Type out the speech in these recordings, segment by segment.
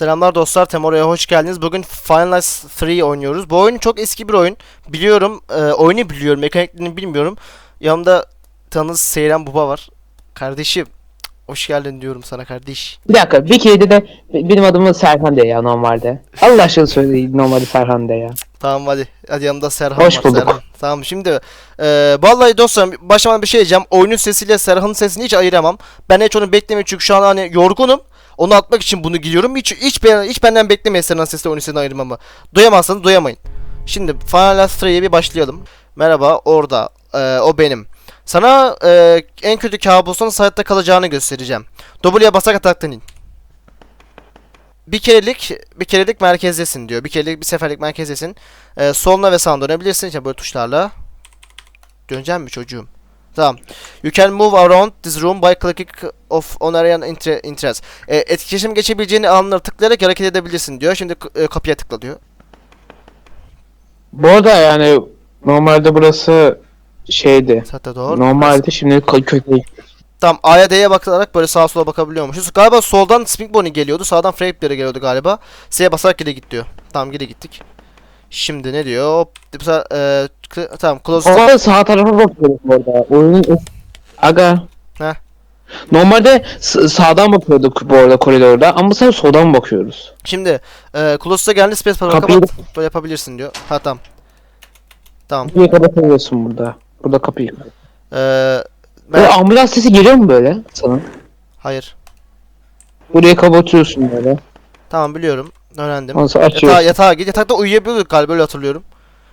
Selamlar dostlar, Temora'ya hoş geldiniz. Bugün Final Nights 3 oynuyoruz. Bu oyun çok eski bir oyun. Biliyorum, e, oyunu biliyorum, mekaniklerini bilmiyorum. Yanımda tanınız Seyran Buba var. Kardeşim, hoş geldin diyorum sana kardeş. Bir dakika bir kere de benim adımı Serhan de ya normalde. Allah aşkına söyleyin normalde Serhan de ya. Tamam hadi, hadi yanımda Serhan Hoş var. bulduk. Serhan. Tamam şimdi, e, vallahi dostlarım başlamadan bir şey diyeceğim. Oyunun sesiyle Serhan'ın sesini hiç ayıramam. Ben hiç onu beklemiyorum çünkü şu an hani yorgunum. Onu atmak için bunu giyiyorum. Hiç, hiç, hiç benden beklemeyin Serhan'ın sesiyle oyunun sesini ayırmamı. Duyamazsanız duyamayın. Şimdi Final 3'ye bir başlayalım. Merhaba orada. Ee, o benim. Sana e, en kötü kabustan hayatta kalacağını göstereceğim. W'ye basarak ataktan in. Bir kerelik bir kerelik merkezdesin diyor. Bir kerelik bir seferlik merkezdesin. Ee, soluna ve sağına dönebilirsin. İşte böyle tuşlarla. Döneceğim mi çocuğum? Tamam. You can move around this room by clicking of on area inter- interest. E, etkileşim geçebileceğini alanlara tıklayarak hareket edebilirsin diyor. Şimdi e, kapıya tıkla diyor. Bu arada yani normalde burası şeydi. Zaten doğru. Normalde şimdi kö- kötü. Tamam A'ya D'ye bakarak böyle sağa sola bakabiliyormuşuz. Galiba soldan Spink Bonnie geliyordu. Sağdan Frape'lere geliyordu galiba. S'ye basarak geri git diyor. Tamam geri gittik. Şimdi ne diyor? Hop, bu e, tamam close. Orada sağ tarafa bakıyoruz orada. Oyunun Aga. Heh. Normalde sağdan bakıyorduk bu arada koridorda ama sen soldan bakıyoruz. Şimdi e, close'a geldi space Kapıyı- kapat. Böyle yapabilirsin diyor. Ha tamam. Tamam. Kapıyı kapatabiliyorsun burada. Burada kapıyı. E, Böyle ben, ambulans sesi geliyor mu böyle sana? hayır. Burayı kapatıyorsun böyle. Tamam biliyorum. Öğrendim. Ondan sonra Yatağa, yatağa git. Yatakta uyuyabiliyorduk galiba öyle hatırlıyorum.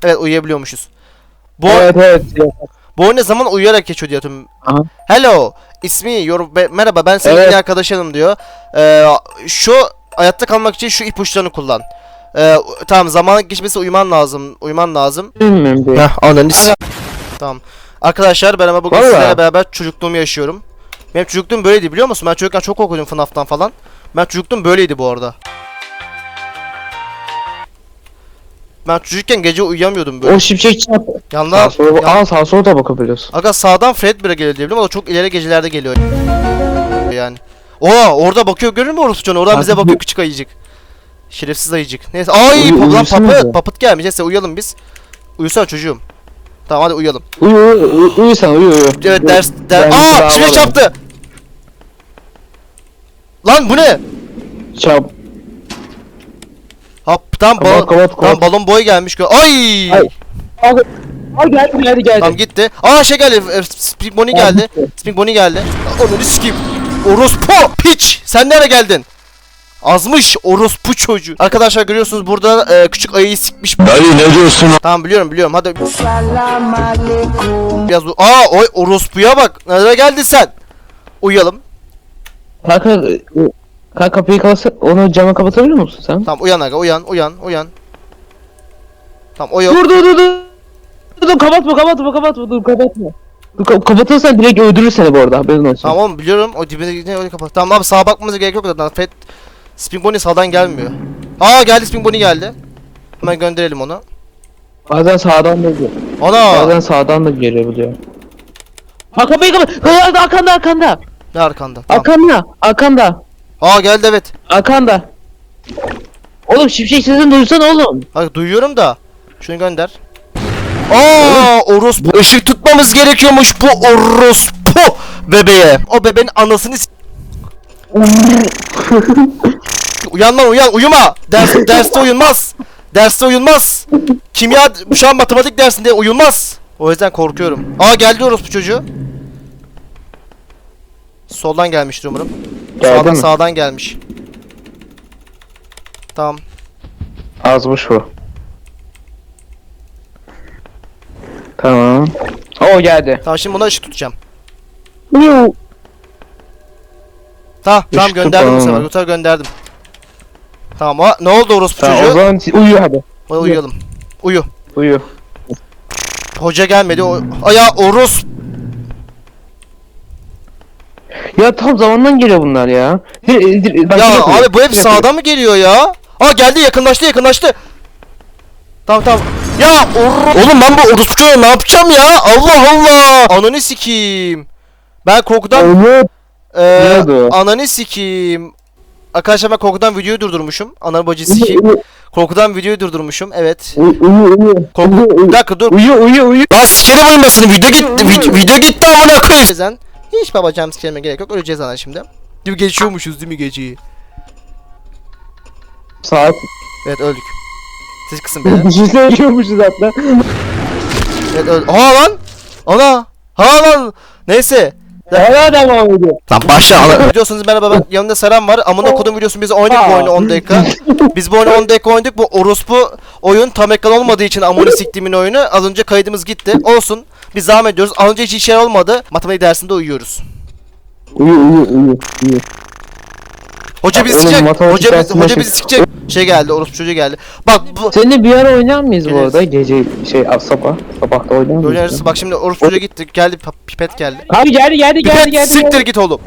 Evet uyuyabiliyormuşuz. Bu, Evet evet. bu oyun ne zaman uyuyarak geçiyor diyor tüm. Aha. Hello, ismi yor merhaba ben senin Evet. arkadaşınım diyor. Ee, şu hayatta kalmak için şu ipuçlarını kullan. Ee, tamam zaman geçmesi uyuman lazım. Uyuman lazım. Bilmiyorum. Heh ananı Tamam. Arkadaşlar ben ama bugün Vallahi. sizlerle beraber çocukluğumu yaşıyorum. Benim çocukluğum böyleydi biliyor musun? Ben çocukken çok korkuyordum FNAF'tan falan. Ben çocukluğum böyleydi bu arada. Ben çocukken gece uyuyamıyordum böyle. O şimşek çarp. Sağ Yandan sola, aa sağ sola da bakabiliyorsun. Aga sağdan Fred bire geliyor diyebilirim. Da çok ileri gecelerde geliyor. Yani. Oha orada bakıyor görür mü orası canı? Oradan Abi bize bu- bakıyor küçük ayıcık. Şerefsiz ayıcık. Neyse. Ay Uyu- lan papıt. Papıt gelmiş. Neyse uyuyalım biz. Uyusana çocuğum. Tamam hadi uyuyalım. Uyu uyu uyu, sen uyu uyu. Evet ders der. Ben Aa adamım. çarptı. Lan bu ne? Çap. Tam Kapat, kapat, tam balon boy gelmiş. gö- Ay! Ay. Abi. Ay geldi geldi geldi. Tamam gitti. Aa şey geldi. e, Spring Bonnie geldi. Spring Bonnie geldi. Onu sikeyim. Orospu piç. Sen nereye geldin? Azmış orospu çocuğu. Arkadaşlar görüyorsunuz burada e, küçük ayıyı sikmiş. Dayı ne diyorsun? Tamam biliyorum biliyorum. Hadi. Biraz u- Aa oy orospuya bak. Nereye geldin sen? Uyuyalım. Kanka, e, kanka kapıyı kapatsa onu cama kapatabiliyor musun sen? Tamam uyan aga uyan uyan uyan. Tamam o yok. Dur dur dur dur. Dur dur kapatma kapatma kapatma dur kapatma. Dur, ka- kapatırsan direkt öldürür seni bu arada haberin olsun. Tamam oğlum biliyorum. O dibine gidince öyle kapat. Tamam abi sağa bakmamıza gerek yok zaten. Fred Spring Bonnie sağdan gelmiyor. Aa geldi Spring Bonnie geldi. Hemen gönderelim onu. Bazen sağdan da geliyor. Ana! Bazen sağdan da gelebiliyor. Ha kapıyı kapat. Hayır arkanda arkanda. Ne arkanda? Tamam. Arkanda. Arkanda. Aa geldi evet. Arkanda. Oğlum şimşek sesini duysana oğlum. Hayır duyuyorum da. Şunu gönder. Aa orospu ışık tutmamız gerekiyormuş bu orospu bebeğe. O bebeğin anasını s- Uyan lan uyan uyuma. Ders, derste uyunmaz. Derste uyunmaz. Kimya şu an matematik dersinde uyunmaz. O yüzden korkuyorum. Aa geldi orospu çocuğu. Soldan gelmiştir umarım. Geldi sağdan mi? sağdan gelmiş. Tamam. Azmış bu. Tamam. O geldi. Tamam şimdi buna ışık tutacağım. Uyu. Tamam tamam Işık gönderdim bu sefer. Bu sefer gönderdim. Tamam o ne oldu orospu Tamam o çocuğu? zaman uyu hadi. Hadi uyuyalım. Uyu. Uyu. Hoca gelmedi. O Aya oros. Ya tam zamandan geliyor bunlar ya. Dir, dir, bak, Ya abi bu hep sağdan mı geliyor ya? Aa geldi yakınlaştı yakınlaştı. Tamam tamam. Ya or- Oğlum ben bu orospuya ne yapacağım ya? Allah Allah. Ananı sikeyim. Ben korkudan Nerede o? ananı sikeyim. Arkadaşlar ben korkudan videoyu durdurmuşum. Ana bacı sikeyim. Korkudan videoyu durdurmuşum. Evet. uyu uyu. Korku... Bir dakika dur. Uyu uyu uyu. Lan sikerim uyumasını. Video gitti. Video, video gitti amına koyayım. Hiç babacığım sikerime gerek yok. Öleceğiz ana şimdi. Değil mi? Geçiyormuşuz değil mi geceyi? Saat. Evet öldük. Siz kısın beni. Bir şey söylüyormuşuz hatta. Evet öldük. Aa lan. Ana. Ha lan. Neyse. Hala devam ediyor. Lan başla ala. Biliyorsunuz merhaba ben yanımda Seren var. Amına kodum biliyorsun biz oynadık bu oyunu 10 dakika. Biz bu oyunu 10 dakika oynadık. Bu orospu oyun tam ekran olmadığı için amına siktimin oyunu. Az önce kaydımız gitti. Olsun. Biz devam ediyoruz. Az önce hiç işe olmadı. Matematik dersinde uyuyoruz. Uyu uyu uyu. uyu. Hoca bizi sikecek. Hoca, bizi, hoca şey- bizi sikecek. Şey geldi. Orospu çocuğu geldi. Bak bu Seninle bir ara oynar mıyız bu Geliriz. arada? Gece şey sabah. Sabah da oynar mıyız? oynarız. Bak şimdi orospu çocuğu gitti. Geldi pa- pipet geldi. Abi geldi geldi geldi Pipet geldi. siktir git oğlum.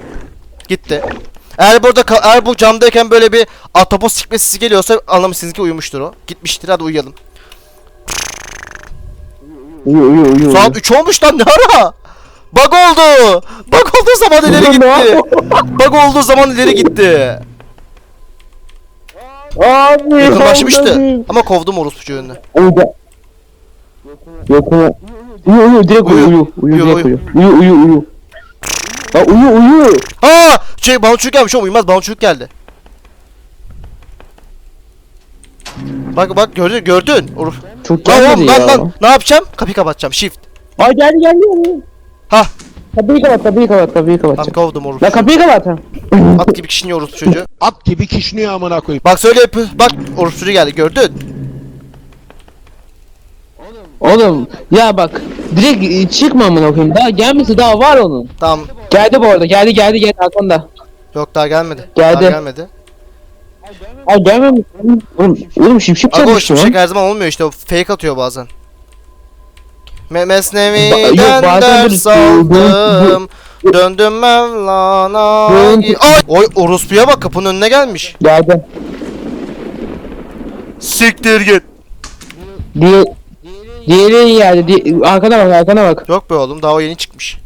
Gitti. Eğer burada ka- eğer bu camdayken böyle bir atopos sikme sesi geliyorsa anlamışsınız ki uyumuştur o. Gitmiştir hadi uyuyalım. Uyu uyu uyu. Saat 3 olmuş lan ne ara? Bug oldu. Bug olduğu zaman ileri gitti. Bug olduğu zaman ileri gitti. Abi. Yakınlaşmıştı. Ama kovdum orospu çocuğunu. Uyu. Yok uyu. Uyu uyu direkt uyu Uyu. uyu. Uyu Uyu, uyu. Uyu uyu uyu. Ya uyu uyu. Ha, şey balonçuk gelmiş oğlum uyumaz balonçuk geldi. Bak bak gördün gördün. Oruf. Çok Lan oğlum ya. lan lan ne yapacağım? Kapıyı kapatacağım shift. Ay geldi geldi. Ha. Kapıyı kapat kapıyı kapat kapıyı kapat. kovdum orospu. La kapıyı kapat ha. At gibi kişinin orospu çocuğu. At gibi kişniyor amına koyayım. Bak söyle yapıyor. Bak orospu çocuğu geldi gördün. Oğlum ya bak direkt e, çıkma amına koyayım. Daha gelmesi daha var onun. Tamam. Geldi bu arada. Geldi geldi geldi arkanda. Yok daha gelmedi. Geldi. Daha gelmedi. Ay gelmemiş. Oğlum, oğlum şipşip Aga o çalıştı şimşek lan. her zaman olmuyor işte o fake atıyor bazen. Me Ba- Mesnevi'den yok, bazen ders böyle- aldım. Döndüm Mevlana. Ay, oy orospuya bak kapının önüne gelmiş. Geldi. Siktir git. Diye Diğeri iyi geldi. Di arkana bak arkana bak. Yok be oğlum daha o yeni çıkmış.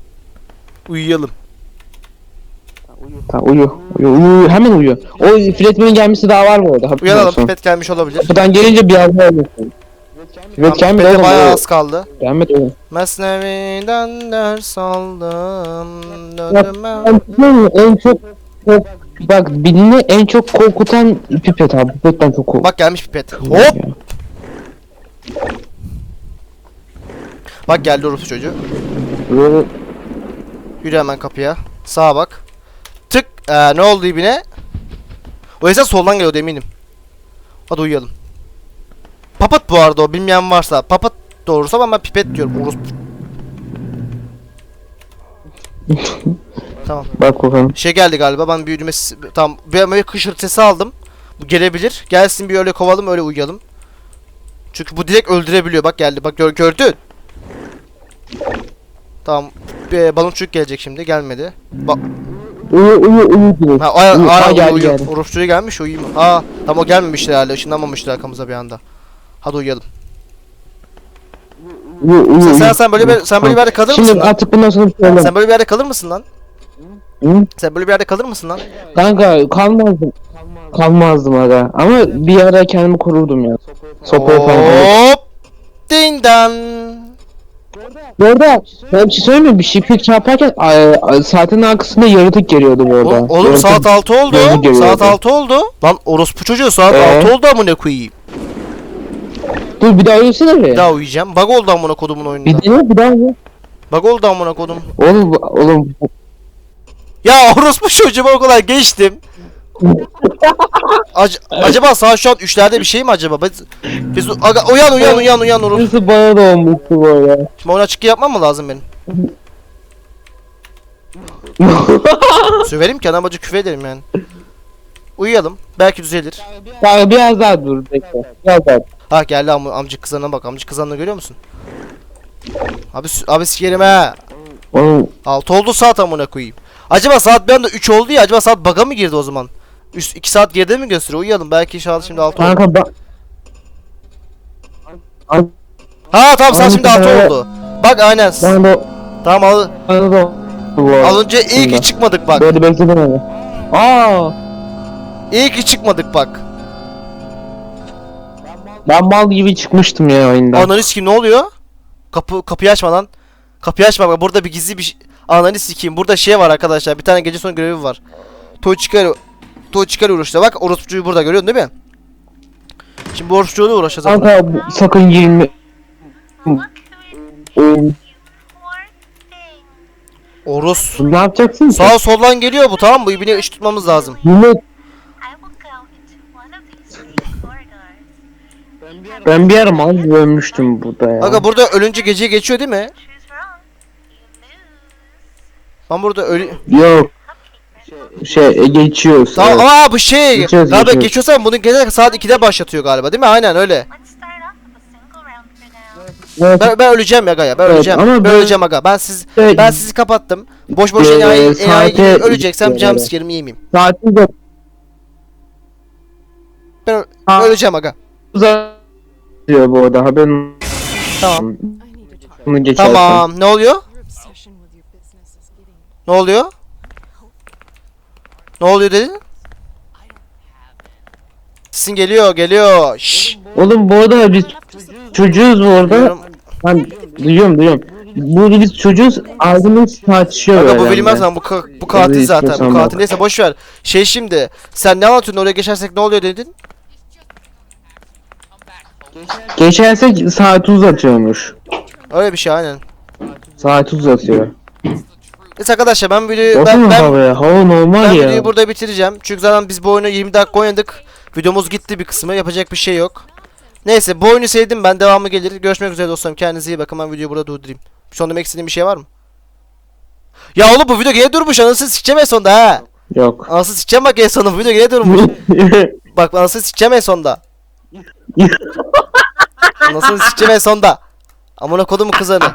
Uyuyalım. Tamam uyu. Uyu uyu hemen uyu. O fretmenin gelmesi daha var arada. haberin Uyanalım pipet gelmiş olabilir. Kapıdan gelince bir anda ölürsün. Pipete oğlum. bayağı az kaldı. Gelmedi oğlum. Mesnevi'den ders aldım. Döndüm ben- en çok kork- Bak birini en çok korkutan pipet abi. Pipetten çok kork. Bak gelmiş pipet. Hop. Bak geldi orospu çocuğu. Böyle Yürü hemen kapıya. Sağa bak. Tık. Ee, ne oldu ibine? O yüzden soldan geliyordu eminim. Hadi uyuyalım. Papat bu arada o bilmeyen varsa. Papat doğrusu ama ben pipet diyorum. Orospu. tamam. bak bakalım. Şey geldi galiba ben sesi- Tamam. Bir, kışırt sesi aldım. Bu gelebilir. Gelsin bir öyle kovalım öyle uyuyalım. Çünkü bu direkt öldürebiliyor. Bak geldi. Bak gör, gördün. Tamam. Bir baloncuk gelecek şimdi. Gelmedi. Bak Uyu uyu uyu. Ha, ay, ay, uyu, geldi uyu. geldi. Gelmiş uyuyayım. Ha, tam o gelmemişti herhalde. Işınlanmamıştı arkamıza bir anda. Hadi uyuyalım. Uyu uyu Sen, sen, sen böyle bir sen böyle bir yerde kalır mısın Şimdi lan? artık bundan sonra şey olmaz. Sen böyle bir yerde kalır mısın lan? Hı? Sen böyle bir yerde kalır mısın lan? Kanka kalmazdım. Kalmazdım aga. Ama bir ara kendimi korurdum ya. Sopaya falan. Hop! Dindan. Bu arada ben bir şey söyleyeyim mi? Bir şipik çarparken ay, ay, saatin arkasında yaratık geliyordu bu arada. Oğlum, oğlum saat 6 oldu. Saat 6 oldu. Lan orospu çocuğu saat Ee? 6 oldu amına koyayım. Dur bir daha uyusana Bir bir. daha uyuyacağım. Bug oldu amına kodumun Bir oyununda. dene bir daha uyu. Bug oldu amına kodum. Oğlum oğlum Ya orospu çocuğuma o kadar geçtim. Ac- acaba saat şu an 3'lerde bir şey mi acaba? Biz, biz aga, uyan uyan uyan uyan orospu. Burası bana da olmuştu bu arada. Şimdi ona çıkı yapmam mı lazım benim? Söverim ki anam bacı küfür ederim yani. Uyuyalım. Belki düzelir. Kanka biraz daha dur bekle. Biraz daha. Ha geldi am amcık kızlarına bak. Amcık kızlarını görüyor musun? Abi abi sikerim. Oğlum 6 oldu saat amına koyayım. Acaba saat bir anda 3 oldu ya. Acaba saat bug'a mı girdi o zaman? 2 saat geride mi gösteriyor? Uyuyalım. Belki saat şimdi 6 oldu. kanka bak. An- Ha tamam saat şimdi 6 evet. oldu. Bak aynen. Tamam al. Az önce iyi ki çıkmadık bak. Böyle bekledim. Aa. İyi ki çıkmadık bak. Ben mal gibi çıkmıştım ya oyundan. Ananı sikeyim ne oluyor? Kapı kapıyı açma lan. Kapıyı açma bak burada bir gizli bir şey. Ananı sikeyim. Burada şey var arkadaşlar. Bir tane gece sonu görevi var. Toy çıkar. Toy çıkar uğraşta. Bak orospucuyu burada görüyorsun değil mi? Şimdi bu orospucuyla uğraşacağız. Kanka bu- sakın girme. Oyun. Oros. Ne yapacaksın ki? Sağ soldan geliyor bu tamam mı? Bu ibine iş tutmamız lazım. Bunu ben bir ara mal gibi ölmüştüm burada ya. Aga burada ölünce gece geçiyor değil mi? Ben burada ölü... Yok. Şey e, geçiyoruz. Tamam evet. aa bu şey. Geçiyoruz, geçiyoruz. geçiyorsan bunun gece saat 2'de başlatıyor galiba değil mi? Aynen öyle. Evet. Ben, ben öleceğim ya Aga ya. Ben Evet, öleceğim. ama ben ben- öleceğim Aga. Ben siz Evet. ben sizi kapattım. Boş boş enayi enayi saate- gibi öleceksem cam sikerim yemeyeyim. Saati de Ben öleceğim Aga. Uzatıyor bu arada haberin Tamam. bunu geçersin. Tamam. Ne oluyor? Ne oluyor? Ne oluyor dedin? Sesin geliyor, geliyor. Şşş. Oğlum bu arada biz çocuğuz bu arada. Ben duyuyorum duyuyorum. Bu biz çocuğuz ağzımız tartışıyor Aga bu bilmez lan bu, ka- bu katil Öyle zaten. Bu istiyorsan katil neyse boş ver. Şey şimdi sen ne anlatıyorsun oraya geçersek ne oluyor dedin? Geçersek saati uzatıyormuş. Öyle bir şey aynen. Saati uzatıyor. Neyse arkadaşlar ben videoyu ben, ben. Hava normal ben ya. videoyu burada bitireceğim. Çünkü zaten biz bu oyunu 20 dakika oynadık. Videomuz gitti bir kısmı. Yapacak bir şey yok. Neyse bu oyunu sevdim ben. Devamı gelir. Görüşmek üzere dostlarım. Kendinize iyi bakın. Ben videoyu burada durdurayım. Son demek istediğim bir şey var mı? Ya oğlum bu video gene durmuş. Anasını sikeceğim en sonda ha. Yok. Anasını sikeceğim bak en sonunda. Bu video gene durmuş. bak anasını sikeceğim en sonda. Anasını sikeceğim en sonda. Amına kodumu kızanı.